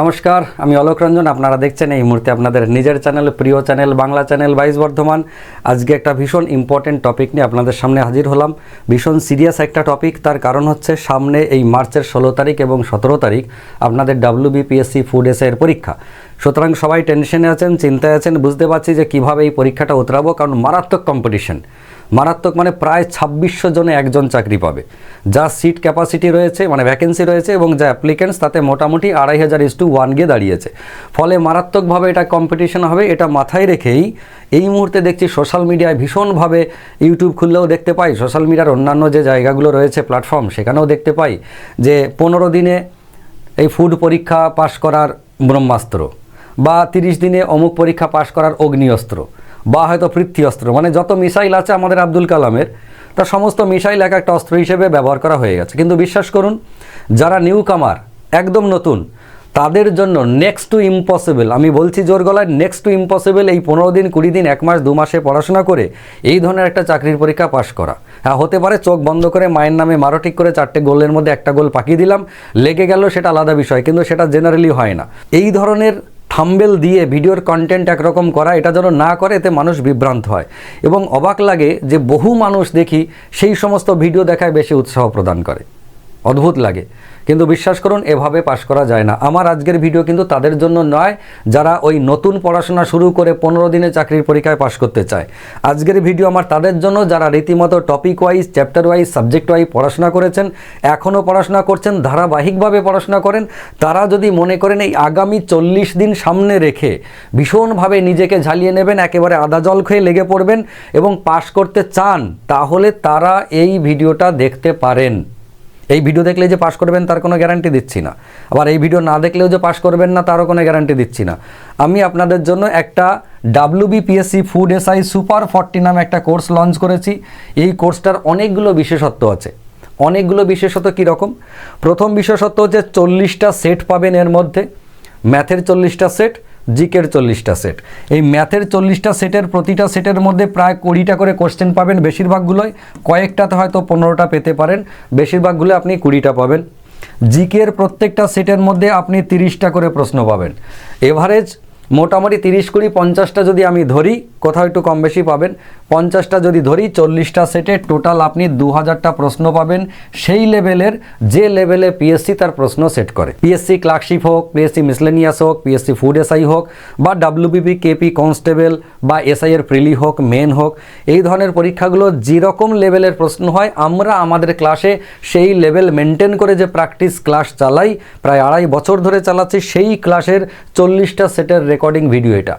নমস্কার, আমি অলোক রঞ্জন, আপনারা দেখছেন এই মুহূর্তে আপনাদের নিজের চ্যানেল, প্রিয় চ্যানেল, বাংলা চ্যানেল, বাইশ বর্ধমান। আজকে একটা ভীষণ ইম্পর্টেন্ট টপিক নিয়ে আপনাদের সামনে হাজির হলাম। ভীষণ সিরিয়াস একটা টপিক তার কারণ হচ্ছে সামনে এই মার্চের ষোলো তারিখ এবং সতেরো তারিখ আপনাদের ডাব্লিউবিপিএসসি ফুড এসের পরীক্ষা। সুতরাং সবাই টেনশনে আছেন, চিন্তায় আছেন, বুঝতে পারছি যে কীভাবে এই পরীক্ষাটা উতরাবো, কারণ মারাত্মক কম্পিটিশন মারাত্মক মানে প্রায় ছাব্বিশশো জনে একজন চাকরি পাবে। যা সিট ক্যাপাসিটি রয়েছে মানে ভ্যাকেন্সি রয়েছে এবং যা অ্যাপ্লিকেন্টস, তাতে মোটামুটি আড়াই হাজার ইস টু ওয়ান গিয়ে দাঁড়িয়েছে। ফলে মারাত্মকভাবে এটা কম্পিটিশন হবে, এটা মাথায় রেখেই এই মুহূর্তে দেখছি সোশ্যাল মিডিয়ায় ভীষণভাবে ইউটিউব খুললেও দেখতে পাই। সোশ্যাল মিডিয়ার অন্যান্য যে জায়গাগুলো রয়েছে প্ল্যাটফর্ম সেখানেও দেখতে পাই যে পনেরো দিনে এই ফুড পরীক্ষা পাশ করার ব্রহ্মাস্ত্র বা তিরিশ দিনে অমুক পরীক্ষা পাশ করার অগ্নিঅস্ত্র। বা হয়তো পৃথ্বী অস্ত্র মানে যত মিসাইল আছে আমাদের আব্দুল কালামের, তা সমস্ত মিসাইল এক একটা অস্ত্র হিসেবে ব্যবহার করা হয়ে গেছে। কিন্তু বিশ্বাস করুন, যারা নিউ কামার একদম নতুন, তাদের জন্য নেক্সট টু ইম্পসিবল আমি বলছি জোর গলায় নেক্সট টু ইম্পসিবল এই পনেরো দিন, কুড়ি দিন, এক মাস, দু মাসে পড়াশোনা করে এই ধরনের একটা চাকরির পরীক্ষা পাশ করা। হ্যাঁ হতে পারে চোখ বন্ধ করে মায়ের নামে মারো ঠিক করে চারটে গোলের মধ্যে একটা গোল পাকিয়ে দিলাম, লেগে গেল সেটা আলাদা বিষয়, কিন্তু সেটা জেনারেলি হয় না। এই ধরনের থাম্বেল দিয়ে ভিডিওর কন্টেন্ট একরকম করা, এটা যেন না করে, এতে মানুষ বিভ্রান্ত হয়। এবং অবাক লাগে যে বহু মানুষ দেখি সেই সমস্ত ভিডিও দেখায় বেশি উৎসাহ প্রদান করে। অদ্ভুত লাগে। কিন্তু বিশ্বাস করুন, এভাবে পাশ করা যায় না। আমার আজকের ভিডিও কিন্তু তাদের জন্য নয়, যারা ওই নতুন পড়াশোনা শুরু করে পনেরো দিনে চাকরির পরীক্ষায় পাশ করতে চায়। আজকের ভিডিও আমার তাদের জন্য, যারা রীতিমতো topic wise chapter wise subject wise পড়াশোনা করেছেন এখনও পড়াশোনা করছেন, ধারাবাহিকভাবে পড়াশোনা করেন, তারা যদি মনে করেন এই আগামী চল্লিশ দিন সামনে রেখে ভীষণভাবে নিজেকে ঝালিয়ে নেবেন, একেবারে আদা জল খেয়ে লেগে পড়বেন এবং পাশ করতে চান, তাহলে তারা এই ভিডিওটা দেখতে পারেন। এই ভিডিও দেখলে যে পাশ করবেন তার কোনো গ্যারান্টি দিচ্ছি না। আবার এই ভিডিও না দেখলেও যে পাশ করবেন না, তারও কোনো গ্যারান্টি দিচ্ছি না। আমি আপনাদের জন্য একটা WBPSC food SI super forty নামে একটা কোর্স লঞ্চ করেছি। এই কোর্সটার অনেকগুলো বিশেষত্ব আছে। অনেকগুলো বিশেষত কীরকম প্রথম বিশেষত্ব হচ্ছে চল্লিশটা সেট পাবেন এর মধ্যে। ম্যাথের চল্লিশটা সেট জিকের চল্লিশটা সেট। এই ম্যাথের চল্লিশটা সেটের প্রতিটা সেটের মধ্যে প্রায় কুড়িটা করে কোশ্চেন পাবেন বেশিরভাগগুলোই। কয়েকটাতে হয়তো পনেরোটা পেতে পারেন, বেশিরভাগগুলো আপনি কুড়িটা পাবেন। জিকের প্রত্যেকটা সেটের মধ্যে আপনি তিরিশটা করে প্রশ্ন পাবেন। এভারেজ মোটামুটি তিরিশ কুড়ি পঞ্চাশটা যদি আমি ধরি কোথাও একটু কম বেশি পাবেন। পঞ্চাশটা যদি ধরি, চল্লিশটা সেটে টোটাল আপনি দু হাজারটা প্রশ্ন পাবেন। সেই লেভেলের যে লেভেলে পিএসসি তার প্রশ্ন সেট করে। পিএসসি ক্লার্কশিপ হোক পিএসসি মিসলেনিয়াস হোক পিএসসি ফুড এসআই হোক, বা ডাব্লিউবিপি কেপি কনস্টেবল বা এসআই এর প্রিলি হোক মেন হোক, এই ধরনের পরীক্ষাগুলো যেরকম লেভেলের প্রশ্ন হয়, আমরা আমাদের ক্লাসে সেই লেভেল মেনটেন করে যে প্র্যাকটিস ক্লাস চালাই, প্রায় আড়াই বছর ধরে চালাচ্ছি, সেই ক্লাসের চল্লিশটা সেটের রেকর্ডিং ভিডিও এটা।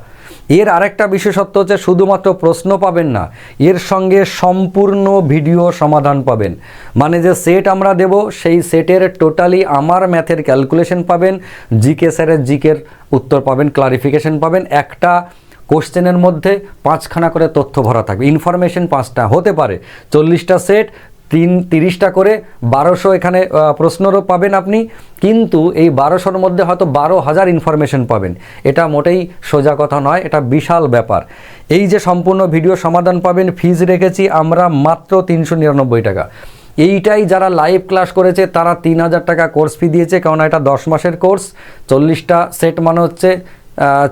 এর আরেকটা বিশেষত্ব হচ্ছে শুধুমাত্র প্রশ্ন পাবেন না, এর সঙ্গে সম্পূর্ণ ভিডিও সমাধান পাবেন। মানে যে সেট আমরা দেব, সেই সেটের টোটালি আমার ম্যাথের ক্যালকুলেশন পাবেন জিকে স্যারের জিকের উত্তর পাবেন ক্লারিফিকেশন পাবেন। একটা কোশ্চেনের মধ্যে পাঁচখানা করে তথ্য ভরা থাকবে। ইনফরমেশন পাঁচটা হতে পারে। চল্লিশটা সেট তিন তিরিশটা করে বারোশো এখানে প্রশ্নরও পাবেন আপনি। কিন্তু এই বারোশোর মধ্যে হয়তো বারো হাজার ইনফরমেশন পাবেন। এটা মোটেই সোজা কথা নয়, এটা বিশাল ব্যাপার। এই যে সম্পূর্ণ ভিডিও সমাধান পাবেন ফিজ রেখেছি আমরা মাত্র তিনশো নিরানব্বই টাকা। এইটাই যারা লাইভ ক্লাস করেছে, তারা তিন হাজার টাকা কোর্স ফি দিয়েছে কারণ এটা দশ মাসের কোর্স চল্লিশটা সেট মানে হচ্ছে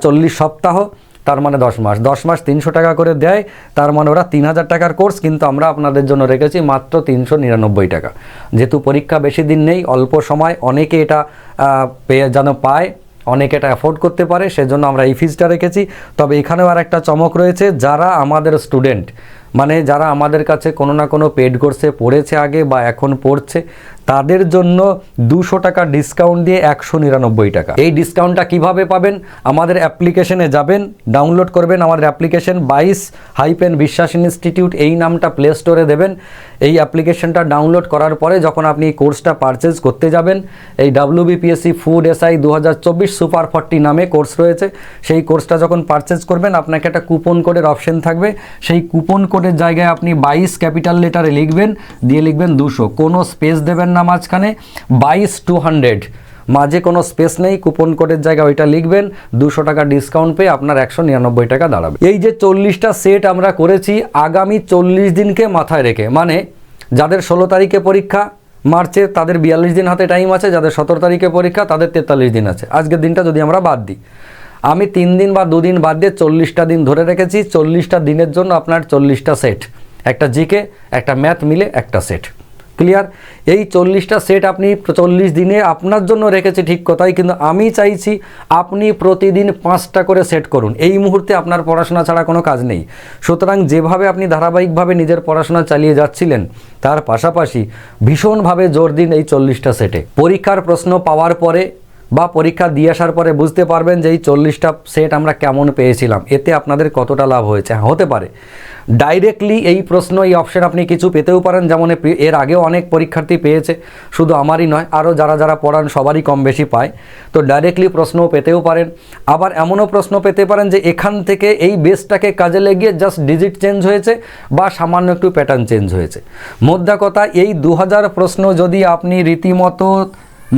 চল্লিশ সপ্তাহ। তার মানে দশ মাস। দশ মাস তিনশো টাকা করে দেয়, তার মানে ওরা তিন হাজার টাকার কোর্স কিন্তু আমরা আপনাদের জন্য রেখেছি মাত্র তিনশো নিরানব্বই টাকা। যেহেতু পরীক্ষা বেশি দিন নেই, অল্প সময়, অনেকে এটা পেয়ে যেন পায়, অনেকে এটা অ্যাফোর্ড করতে পারে, সেজন্য আমরা এই ফিজটা রেখেছি। তবে এখানেও আর একটা চমক রয়েছে, যারা আমাদের স্টুডেন্ট মানে যারা আমাদের কাছে কোনো না কোনো পেড কোর্সে পড়েছে আগে বা এখন পড়ছে তাদের জন্য দুশো টাকা ডিসকাউন্ট দিয়ে একশো নিরানব্বই টাকা। এই ডিসকাউন্টটা কীভাবে পাবেন? আমাদের অ্যাপ্লিকেশনে যাবেন ডাউনলোড করবেন আমাদের অ্যাপ্লিকেশন বাইশ হাইপেন বিশ্বাস ইনস্টিটিউট এই নামটা প্লে স্টোরে দেবেন। এই অ্যাপ্লিকেশনটা ডাউনলোড করার পরে যখন আপনি এই কোর্সটা পারচেজ করতে যাবেন, এই ডাব্লিউবিপিএসসি ফুড এসআই দু হাজার চব্বিশ সুপার ফর্টি নামে কোর্স রয়েছে। সেই কোর্সটা যখন পারচেজ করবেন, আপনাকে একটা কুপন কোডের অপশন থাকবে। সেই কুপন কোডের জায়গায় আপনি বাইশ ক্যাপিটাল লেটারে লিখবেন, দিয়ে লিখবেন দুশো। কোনো স্পেস দেবেন না মাঝখানে বাইশ টু হান্ড্রেড। মাঝে কোনো স্পেস নেই, কুপন কোডের জায়গায় ওইটা লিখবেন, দুশো টাকা ডিসকাউন্ট পেয়ে আপনার একশো নিরানব্বই টাকা দাঁড়াবে। এই যে চল্লিশটা সেট আমরা করেছি, আগামী চল্লিশ দিনকে মাথায় রেখে মানে যাদের ষোলো তারিখে পরীক্ষা, মার্চে তাদের বিয়াল্লিশ দিন হাতে টাইম আছে, যাদের সতেরো তারিখে পরীক্ষা, তাদের তেতাল্লিশ দিন আছে। আজকের দিনটা যদি আমরা বাদ দিই। আমি তিন দিন বা দুদিন বাদ দিয়ে চল্লিশটা দিন ধরে রেখেছি, চল্লিশটা দিনের জন্য আপনার চল্লিশটা সেট একটা জিকে একটা ম্যাথ মিলে একটা সেট ক্লিয়ার এই চল্লিশটা সেট আপনি চল্লিশ দিনে আপনার জন্য রেখেছি ঠিক কথাই, কিন্তু আমি চাইছি আপনি প্রতিদিন পাঁচটা করে সেট করুন। এই মুহূর্তে আপনার পড়াশোনা ছাড়া কোনো কাজ নেই। সুতরাং যেভাবে আপনি ধারাবাহিকভাবে নিজের পড়াশোনা চালিয়ে যাচ্ছিলেন, তার পাশাপাশি ভীষণভাবে জোর দিন এই চল্লিশটা সেটে পরীক্ষার প্রশ্ন পাওয়ার পরে বা পরীক্ষা দিয়ে আসার পরে বুঝতে পারবেন যে এই চল্লিশটা সেট আমরা কেমন পেয়েছিলাম। এতে আপনাদের কতটা লাভ হয়েছে? হ্যাঁ, হতে পারে। ডাইরেক্টলি এই প্রশ্ন এই অপশন আপনি কিছু পেতেও পারেন যেমন এর আগেও অনেক পরীক্ষার্থী পেয়েছে শুধু আমারই নয় আরও যারা যারা পড়ান সবারই কম বেশি পায়। তো ডাইরেক্টলি প্রশ্নও পেতেও পারেন। আবার এমনও প্রশ্ন পেতে পারেন যে এখান থেকে এই বেসটাকে কাজে লাগিয়ে জাস্ট ডিজিট চেঞ্জ হয়েছে বা সামান্য একটু প্যাটার্ন চেঞ্জ হয়েছে। মোদ্দা কথা এই দু হাজার প্রশ্ন যদি আপনি রীতিমতো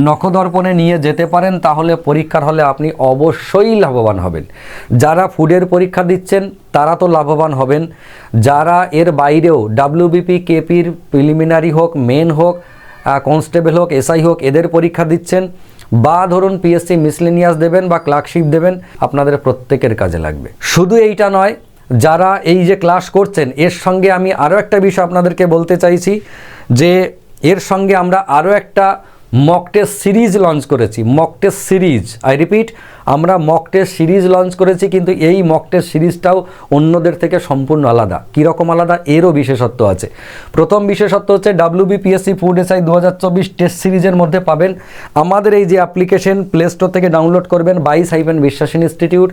নখদর্পণে নিয়ে যেতে পারেন, তাহলে পরীক্ষার হলে আপনি অবশ্যই লাভবান হবেন। যারা ফুডের পরীক্ষা দিচ্ছেন, তারা তো লাভবান হবেন। যারা এর বাইরেও ডাব্লিউবিপি, কেপির, প্রিলিমিনারি হোক, মেন হোক কনস্টেবল হোক, এসআই হোক, এদের পরীক্ষা দিচ্ছেন বা ধরুন পিএসসি মিসলেনিয়াস দেবেন বা ক্লার্কশিপ দেবেন, আপনাদের প্রত্যেকের কাজে লাগবে। শুধু এইটা নয়, যারা এই যে ক্লাস করছেন, এর সঙ্গে আমি আরও একটা বিষয় আপনাদেরকে বলতে চাইছি যে, এর সঙ্গে আমরা আরও একটা মক সিরিজ লঞ্চ করেছি মক সিরিজ আই রিপিট আমরা মক সিরিজ লঞ্চ করেছি, কিন্তু এই মক সিরিজটাও অন্যদের থেকে সম্পূর্ণ আলাদা। কীরকম আলাদা? এরও বিশেষত্ব আছে। প্রথম বিশেষত্ব হচ্ছে ডাব্লিউবিপিএসসি ফুড এসআই দু হাজার চব্বিশ টেস্ট সিরিজের মধ্যে পাবেন। আমাদের এই যে অ্যাপ্লিকেশন প্লে স্টোর থেকে ডাউনলোড করবেন বাইশ হাইফেন বিশ্বাস ইনস্টিটিউট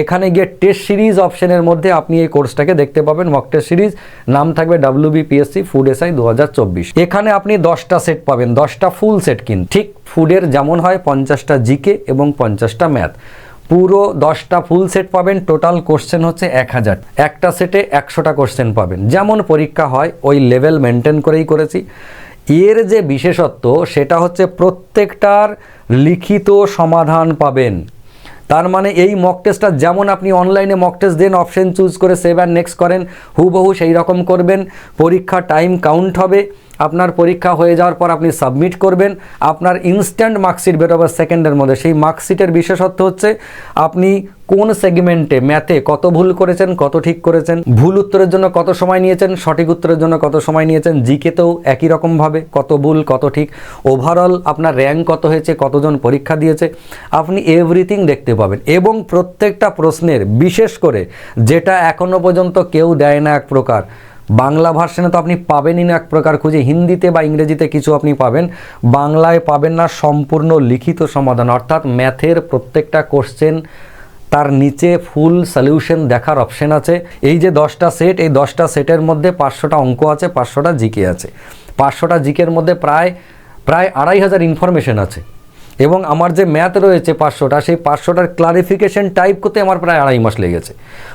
এখানে গিয়ে টেস্ট সিরিজ অপশনের মধ্যে আপনি এই কোর্সটাকে দেখতে পাবেন। মক টেস্ট সিরিজ নাম থাকবে ডাব্লিউবিপিএসসি ফুড এসআই দু হাজার চব্বিশ। এখানে আপনি দশটা সেট পাবেন, দশটা ফুল সেট কিন ঠিক ফুডের যেমন হয়, পঞ্চাশটা জিকে এবং পঞ্চাশটা ম্যাথ পুরো দশটা ফুল সেট পাবেন টোটাল কোশ্চেন হচ্ছে এক হাজার। একটা সেটে একশোটা কোশ্চেন পাবেন। যেমন পরীক্ষা হয়, ওই লেভেল মেনটেন করেই করেছি। এর যে বিশেষত্ব, সেটা হচ্ছে প্রত্যেকটার লিখিত সমাধান পাবেন। তার মানে এই মক টেস্টটা যেমন আপনি অনলাইনে মক টেস্ট দেন অপশন চুজ করে সেভ অ্যান্ড নেক্সট করেন, হুবহু সেই রকম করবেন। পরীক্ষা টাইম কাউন্ট হবে। আপনার পরীক্ষা হয়ে যাওয়ার পর আপনি সাবমিট করবেন। আপনার ইনস্ট্যান্ট মার্কশিট বেরোবে সেকেন্ডের মধ্যে। সেই মার্কশিটের বিশেষত্ব হচ্ছে, আপনি কোন সেগমেন্টে ম্যাথে কত ভুল করেছেন, কত ঠিক করেছেন, ভুল উত্তরের জন্য কত সময় নিয়েছেন, সঠিক উত্তরের জন্য কত সময় নিয়েছেন, জিকেতেও একই রকমভাবে, কত ভুল, কত ঠিক। ওভারঅল আপনার র্যাঙ্ক কত হয়েছে, কতজন পরীক্ষা দিয়েছে, আপনি এভরিথিং দেখতে পাবেন। এবং প্রত্যেকটা প্রশ্নের, বিশেষ করে, যেটা এখনও পর্যন্ত কেউ দেয় না এক প্রকার বাংলা ভার্সনে তো আপনি পাবেনই না এক প্রকার খুঁজে। হিন্দিতে বা ইংরেজিতে কিছু আপনি পাবেন। বাংলায় পাবেন না সম্পূর্ণ লিখিত সমাধান। অর্থাৎ ম্যাথের প্রত্যেকটা কোশ্চেন তার নিচে ফুল সলিউশন দেখার অপশন আছে। এই যে দশটা সেট এই দশটা সেটের মধ্যে পাঁচশোটা অঙ্ক আছে, পাঁচশোটা জিকে আছে। পাঁচশোটা জিকের মধ্যে প্রায় প্রায় আড়াই হাজার ইনফরমেশন আছে। এবং আমার যে ম্যাথ রয়েছে পাঁচশোটা, সেই পাঁচশোটার ক্লারিফিকেশন টাইপ করতে আমার প্রায় আড়াই মাস লেগেছে।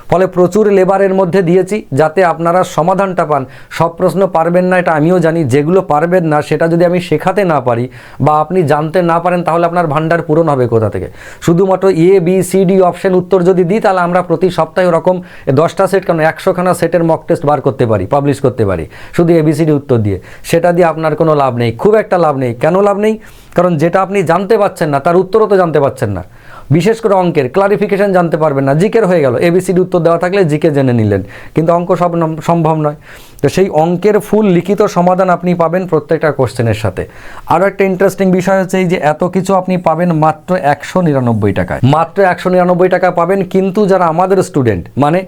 ফলে প্রচুর লেবারের মধ্যে দিয়েছি যাতে আপনারা সমাধানটা পান। সব প্রশ্ন পারবেন না, এটা আমিও জানি। যেগুলো পারবেন না, সেটা যদি আমি শেখাতে না পারি বা আপনি জানতে না পারেন, তাহলে আপনার ভান্ডার পূরণ হবে কোথা থেকে? শুধুমাত্র A B C D option উত্তর যদি দিই, তাহলে আমরা প্রতি সপ্তাহে ওরকম দশটা সেট কেন একশোখানা সেটের মক টেস্ট বার করতে পারি পাবলিশ করতে পারি। শুধু এবিসিডি উত্তর দিয়ে। সেটা দিয়ে আপনার কোনো লাভ নেই। খুব একটা লাভ নেই। কেন লাভ নেই? কারণ যেটা আপনি জানতে পারছেন না, তার উত্তরও তো জানতে পারছেন না। বিশেষ করে অঙ্কের ক্লারিফিকেশন জানতে পারবেন না। জিকের হয়ে গেল। এবিসিডি উত্তর দেওয়া থাকলে জিকে জেনে নিলেন। কিন্তু অঙ্ক সব সম্ভব নয়। তো সেই অঙ্কের ফুল লিখিত সমাধান আপনি পাবেন প্রত্যেকটা কোশ্চেনের সাথে। আরও একটা ইন্টারেস্টিং বিষয় হচ্ছে এই যে এত কিছু আপনি পাবেন মাত্র একশো নিরানব্বই টাকায়। মাত্র একশো নিরানব্বই টাকা পাবেন কিন্তু যারা আমাদের স্টুডেন্ট মানে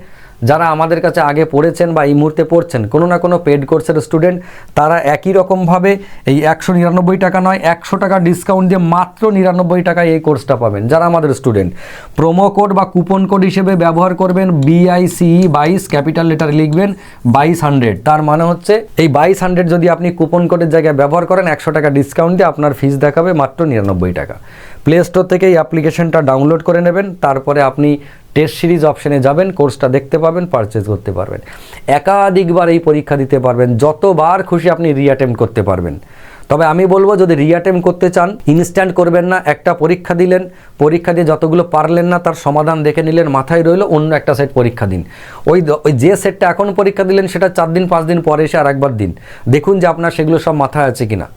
যারা আমাদের কাছে আগে পড়েছেন বা এই মুহূর্তে পড়ছেন, কোনো না কোনো পেড কোর্সের স্টুডেন্ট তারা একই রকমভাবে এই একশো নিরানব্বই টাকা নয়, একশো টাকা ডিসকাউন্ট দিয়ে মাত্র নিরানব্বই টাকায় এই কোর্সটা পাবেন, যারা আমাদের স্টুডেন্ট প্রোমো কোড বা কুপন কোড হিসেবে ব্যবহার করবেন বিআইসিই বাইশ ক্যাপিটাল লেটার লিখবেন, বাইশ হান্ড্রেড। তার মানে হচ্ছে, এই বাইশ হান্ড্রেড যদি আপনি কুপন কোডের জায়গায় ব্যবহার করেন, একশো টাকা ডিসকাউন্ট দিয়ে আপনার ফিস দেখাবে মাত্র নিরানব্বই টাকা। প্লে স্টোর থেকে এই অ্যাপ্লিকেশনটা ডাউনলোড করে নেবেন, তারপরে আপনি টেস্ট সিরিজ অপশনে যাবেন কোর্সটা দেখতে পাবেন পারচেজ করতে পারবেন। একাধিকবার এই পরীক্ষা দিতে পারবেন, যতবার খুশি আপনি রিঅ্যাটেম্প করতে পারবেন। তবে আমি বলব, যদি রিঅ্যাটেম্প করতে চান ইনস্ট্যান্ট করবেন না, একটা পরীক্ষা দিলেন, পরীক্ষা দিয়ে যতগুলো পারলেন না, তার সমাধান দেখে নিলেন, মাথায় রইল অন্য একটা সেট পরীক্ষা দিন। ওই ওই যে সেটটা এখন পরীক্ষা দিলেন, সেটা চার দিন, পাঁচ দিন পরে এসে আর একবার দিন। দেখুন যে আপনার সেগুলো সব মাথায় আছে কিনা।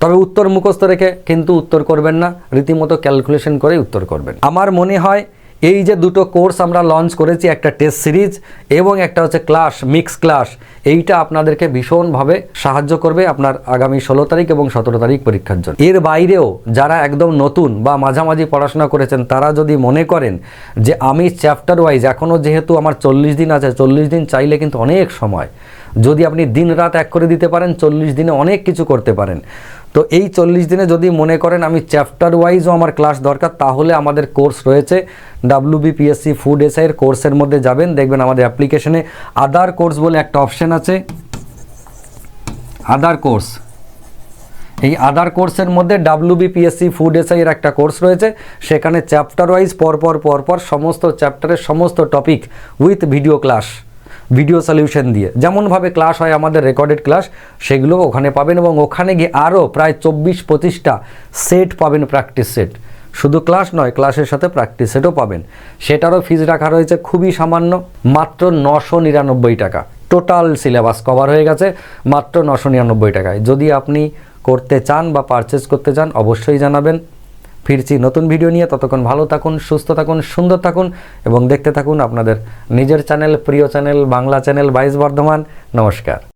তবে উত্তর মুখস্থ রেখে কিন্তু উত্তর করবেন না, রীতিমতো ক্যালকুলেশন করে উত্তর করবেন। আমার মনে হয় এই যে দুটো কোর্স আমরা লঞ্চ করেছি, একটা টেস্ট সিরিজ এবং একটা হচ্ছে ক্লাস মিক্স ক্লাস এইটা আপনাদেরকে ভীষণভাবে সাহায্য করবে আপনার আগামী ষোলো তারিখ এবং সতেরো তারিখ পরীক্ষার জন্য। এর বাইরেও যারা একদম নতুন বা মাঝামাঝি পড়াশোনা করেছেন, তারা যদি মনে করেন যে আমি চ্যাপ্টার ওয়াইজ এখনও যেহেতু আমার চল্লিশ দিন আছে, চল্লিশ দিন চাইলে কিন্তু অনেক সময়। যদি আপনি দিন রাত এক করে দিতে পারেন, চল্লিশ দিনে অনেক কিছু করতে পারেন। তো এই চল্লিশ দিনে যদি মনে করেন আমি চ্যাপ্টার ওয়াইজও আমার ক্লাস দরকার, তাহলে আমাদের কোর্স রয়েছে ডাব্লু ডাব্লিউবিপিএসসি ফুড এসআইয়ের কোর্সের মধ্যে যাবেন, দেখবেন আমাদের অ্যাপ্লিকেশনে আদার কোর্স বলে একটা অপশান আছে। আদার কোর্স এই আদার কোর্সের মধ্যে ডাব্লু ডাব্লিউবিপিএসসি ফুড এসআই এর একটা কোর্স রয়েছে, সেখানে চ্যাপ্টার ওয়াইজ পরপর পরপর সমস্ত চ্যাপ্টারের সমস্ত topic with video class video solution দিয়ে। যেমনভাবে ক্লাস হয়, আমাদের রেকর্ডেড ক্লাস সেগুলো ওখানে পাবেন এবং ওখানে গিয়ে আরও প্রায় চব্বিশ পঁচিশটা সেট পাবেন প্র্যাকটিস সেট শুধু ক্লাস নয় ক্লাসের সাথে প্র্যাকটিস সেটও পাবেন। সেটারও ফিজ রাখা রয়েছে খুবই সামান্য, মাত্র নশো নিরানব্বই টাকা। টোটাল সিলেবাস কভার হয়ে গেছে, মাত্র নশো নিরানব্বই টাকায়। যদি আপনি করতে চান বা পারচেস করতে চান, অবশ্যই জানাবেন। ফিরছি নতুন ভিডিও নিয়ে। ততক্ষণ ভালো থাকুন, সুস্থ থাকুন, সুন্দর থাকুন এবং দেখতে থাকুন আপনাদের নিজের চ্যানেল, প্রিয় চ্যানেল, বাংলা চ্যানেল, বাইশ বর্ধমান। নমস্কার।